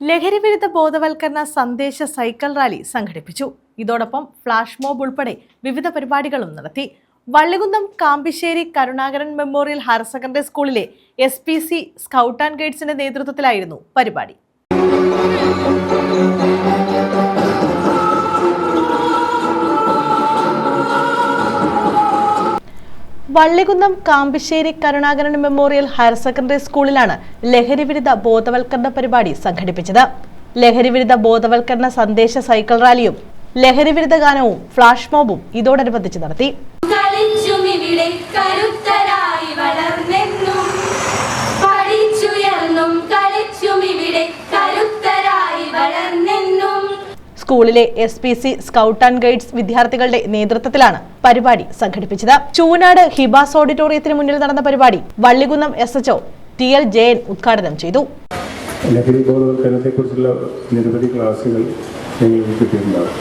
ലഹരിവിരുദ്ധ ബോധവൽക്കരണ സന്ദേശ സൈക്കിൾ റാലി സംഘടിപ്പിച്ചു. ഇതോടൊപ്പം ഫ്ലാഷ് മോബ് ഉൾപ്പെടെ വിവിധ പരിപാടികളും നടത്തി. Vallikunnam Kampissery Karunakaran memorial higher secondary സ്കൂളിലെ S P C scout and ഗൈഡ്സിന്റെ നേതൃത്വത്തിലായിരുന്നു പരിപാടി. Vallikunnam Kampissery Karunakaran memorial higher secondary സ്കൂളിലാണ് ലഹരിവിരുദ്ധ ബോധവൽക്കരണ പരിപാടി സംഘടിപ്പിച്ചത്. ലഹരിവിരുദ്ധ ബോധവൽക്കരണ സന്ദേശ സൈക്കിൾ റാലിയും ലഹരിവിരുദ്ധ ഗാനവും ഫ്ലാഷ് മോബും ഇതോടനുബന്ധിച്ച് നടത്തി. സ്കൂളിലെ S P C scout and guides വിദ്യാർത്ഥികളുടെ നേതൃത്വത്തിലാണ് പരിപാടി സംഘടിപ്പിച്ചത്. ചൂനാട് ഹിബാസ് ഓഡിറ്റോറിയത്തിന് മുന്നിൽ നടന്ന പരിപാടി Vallikunnam S H O T L Jayan ഉദ്ഘാടനം ചെയ്തു. ലഹരി ബോധവൽക്കരണത്തെക്കുറിച്ചുള്ള നിരവധി ക്ലാസ്സുകൾ നിങ്ങൾക്ക് കിട്ടിയിട്ടുണ്ടാകും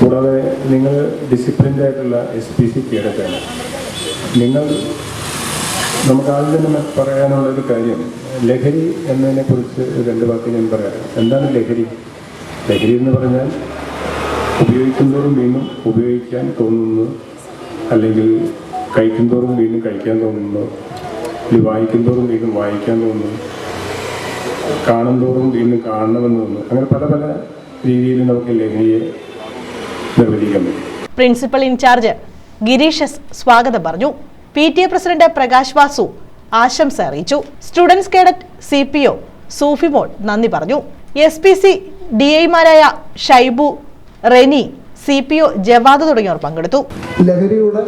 കൂടാതെ നിങ്ങൾ ഡിസിപ്ലിൻഡ് ആയിട്ടുള്ള എസ് പി സി കേഡറ്റാണ്. നിങ്ങൾ നമുക്ക് ആദ്യം തന്നെ പറയാനുള്ള ഒരു കാര്യം ലഹരി എന്നതിനെക്കുറിച്ച് രണ്ട് വാക്ക് ഞാൻ പറയാം. എന്താണ് ലഹരി? ലഹരി എന്ന് പറഞ്ഞാൽ ഉപയോഗിക്കുന്തോറും വീണ്ടും ഉപയോഗിക്കാൻ തോന്നുന്നു. അല്ലെങ്കിൽ കഴിക്കുന്തോറും വീണ്ടും കഴിക്കാൻ തോന്നുന്നു. അല്ലെങ്കിൽ വായിക്കുന്തോറും വീണ്ടും വായിക്കാൻ തോന്നുന്നു. കാണുന്തോറും വീണ്ടും കാണണമെന്ന് തോന്നുന്നു. അങ്ങനെ പല പല രീതിയിൽ നമുക്ക് ലഹരിയെ നിർവചിക്കാൻ പ്രിൻസിപ്പൽ ഇൻചാർജ് ഗിരീഷ് എസ് സ്വാഗതം പറഞ്ഞു. P T A president Prakash Vasu ആശംസ അറിയിച്ചു. Students cadet C P O Sufimol നന്ദി പറഞ്ഞു. എസ് പി സി ഡി ഐമാരായ Shaibu Reni C P O Jawad തുടങ്ങിയവർ പങ്കെടുത്തു. ലഹരിയുടെ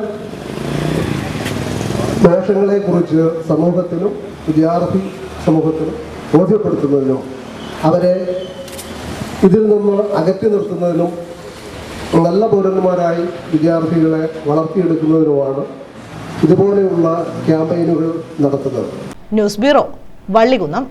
ദോഷങ്ങളെ കുറിച്ച് സമൂഹത്തിനും വിദ്യാർത്ഥി സമൂഹത്തിനും ബോധ്യപ്പെടുത്തുന്നതിനും അവരെ ഇതിൽ നിന്ന് അകറ്റി നിർത്തുന്നതിനും നല്ല പൗരന്മാരായി വിദ്യാർത്ഥികളെ വളർത്തിയെടുക്കുന്നതിനുമാണ് ഇതുപോലെയുള്ള ക്യാമ്പയിനുകൾ നടത്തുന്നത്. News bureau Vallikunnam.